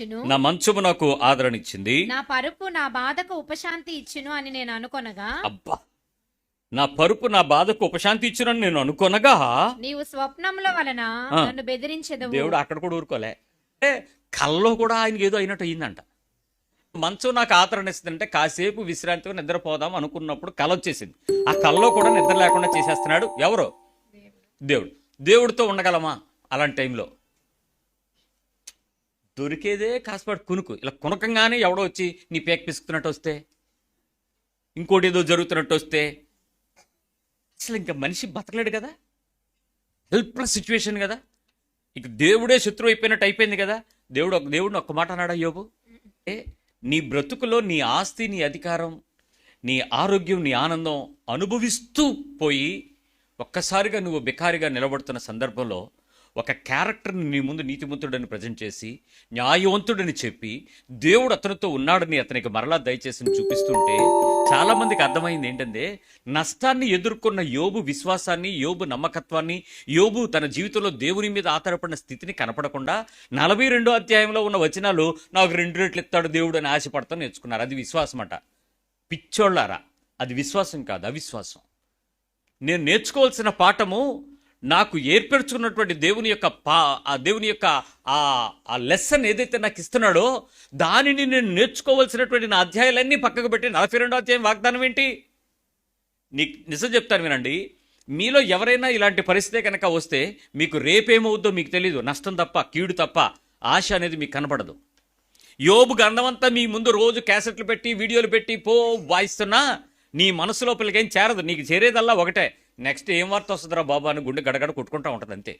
నా మంచము నాకు ఆదరణ ఇచ్చింది. నా పరుపు నా బాధకు ఉపశాంతి ఇచ్చును అని నేను అనుకొనగా. అబ్బా! నా పరుపు నా బాధకు ఉపశాంతి ఇచ్చునని నేను అనుకొనగా. నీవు స్వప్నముల వలన. నన్ను బెదిరించదవు. దేవుడు అక్కడ కూడా ఊరుకోలే. అంటే కల్లో కూడా ఆయనకి ఏదో అయినట్టు అయిందంట. మంచం నాకు ఆదరణ ఇస్తుందంటే కాసేపు విశ్రాంతిగా నిద్రపోదాం అనుకున్నప్పుడు కల వచ్చేసింది. ఆ కల్లో కూడా నిద్ర లేకుండా చేసేస్తున్నాడు ఎవరు? దేవుడు. దేవుడితో ఉండగలమా అలాంటి టైంలో? దొరికేదే కాసేపాటు కునుకు. ఇలా కునకంగానే ఎవడో వచ్చి నీ పేక పిసుకుతున్నట్టు వస్తే ఇంకోటి ఏదో జరుగుతున్నట్టు వస్తే అసలు ఇంకా మనిషి బతకలేడు కదా. హెల్ప్లెస్ సిచ్యువేషన్ కదా. ఇక దేవుడే శత్రువు అయిపోయినట్టు అయిపోయింది కదా. దేవుడు ఒక దేవుడిని ఒక్క మాట అన్నాడా యోగు ఏ నీ బ్రతుకులో నీ ఆస్తి నీ అధికారం నీ ఆరోగ్యం నీ ఆనందం అనుభవిస్తూ పోయి ఒక్కసారిగా నువ్వు బికారిగా నిలబడుతున్న సందర్భంలో ఒక క్యారెక్టర్ని నీ ముందు నీతిమంతుడని ప్రజెంట్ చేసి న్యాయవంతుడని చెప్పి దేవుడు అతనితో ఉన్నాడని అతనికి మరలా దయచేసి చూపిస్తుంటే చాలామందికి అర్థమైంది ఏంటంటే నష్టాన్ని ఎదుర్కొన్న యోబు విశ్వాసాన్ని యోబు నమ్మకత్వాన్ని యోబు తన జీవితంలో దేవుని మీద ఆధారపడిన స్థితిని కనపడకుండా నలభై రెండో అధ్యాయంలో ఉన్న వచనాలు నాకు రెండు రెట్లు ఇస్తాడు దేవుడు అని ఆశపడతాను నేర్చుకున్నారు. అది విశ్వాసం అట పిచ్చోళ్ళారా? అది విశ్వాసం కాదు అవిశ్వాసం. నేను నేర్చుకోవాల్సిన పాఠము నాకు ఏర్పరచుకున్నటువంటి దేవుని యొక్క పా ఆ దేవుని యొక్క ఆ ఆ లెసన్ ఏదైతే నాకు ఇస్తున్నాడో దానిని నేను నేర్చుకోవాల్సినటువంటి నా అధ్యాయాలన్నీ పక్కకు పెట్టి నలభై రెండో అధ్యాయం వాగ్దానం ఏంటి? నీ నిజం చెప్తాను వినండి. మీలో ఎవరైనా ఇలాంటి పరిస్థితి కనుక వస్తే మీకు రేపేమవుద్దో మీకు తెలీదు. నష్టం తప్ప కీడు తప్ప ఆశ అనేది మీకు కనపడదు యోబు గంధమంతా మీ ముందు రోజు క్యాసెట్లు పెట్టి వీడియోలు పెట్టి పో వాయిస్తున్నా నీ మనసు లోపలికి చేరదు. నీకు చేరేదల్లా ఒకటే. నెక్స్ట్ ఏం వార్త వస్తుందిరా బాబు? అని గుండె గడగడ కొట్టుకుంటా ఉంటుంది అంతే.